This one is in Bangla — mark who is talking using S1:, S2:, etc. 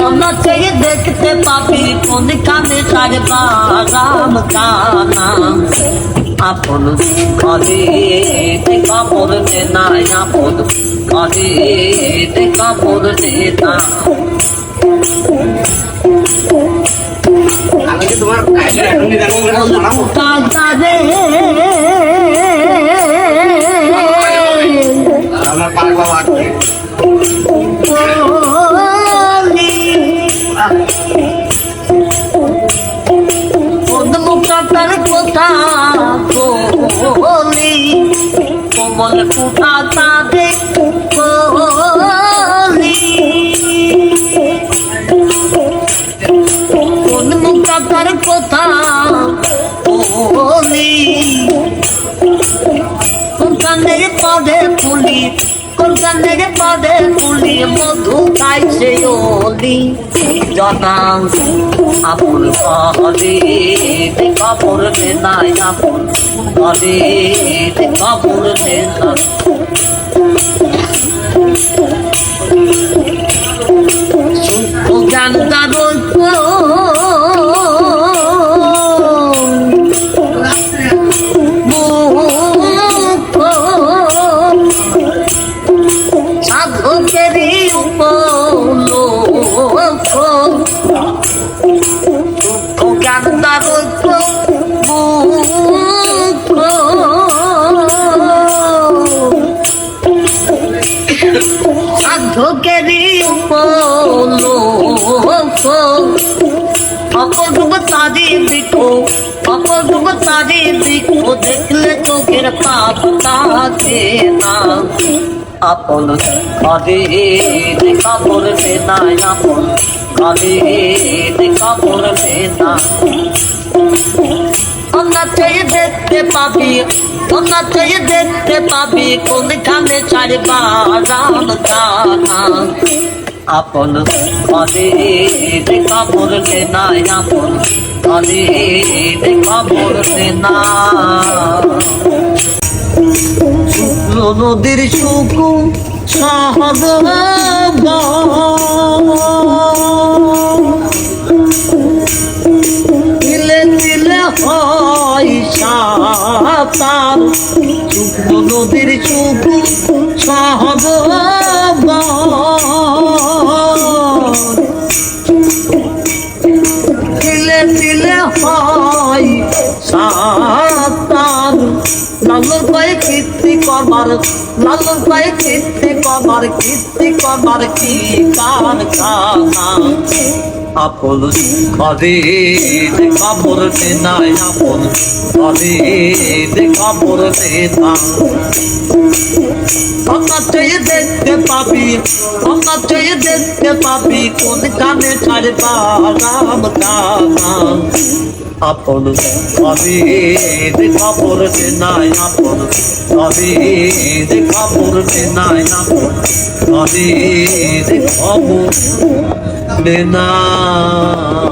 S1: আমরা চেয়ে দেখতে পাবি কোন কানে সারবা রাম কানা আপন কালে দেখা পড়লে নাই আপন কালে দেখা পড়লে না
S2: আমি কি তোমার এখনই দেখো জানাব
S1: কাঁদারে
S2: আমার পাগলা লাগবে
S1: বলি পদ্মকাতার কথা বলি কোমল কুটা তাদের বলি পদ্মকাতার কথা বলি কোনখানের পদে কোনখানের পদে ফুলি মধু খাইছে ওলি জনাম আপন পদে কাপড় নে নাই আপন পদে কাপড় নে সাধকেরই উপলোক। অপরূপ তাদের দিকো অপরূপ তাদের দিকো দেখলে চোখের পাপ তাকে না। আপন দেখা পড়লে না আপন। দেখা পড়লে না আমরা চেয়ে দেখতে পাবি আমরা চেয়ে দেখতে পাবি কোনখানে ছাড়বা রাম আপন দেখা পড়লে না আপন। কাঁদে দেখা না। নদীর শুকু সহজ তিলে তিলে হয় সাতার শুক্ল নদীর শুকু সহজ তিলে তিলে হয় লালন পায়ে কীর্তি করবার লালন পায়ে কীর্তি করবার কীর্তি করবার কি কার কানা আপন কদে দেখা পড়তে নাই আপন কদে দেখা পড়তে না চেয়ে দেখতে পাবি আমরা চেয়ে দেখতে পাবি, কোন কানে ছাড়বা রাম কানা আপন কবি দেখা পড়তে নাই আপন কবি দেখা পড়তে নাই আপন কবি দেখা পড়তে না।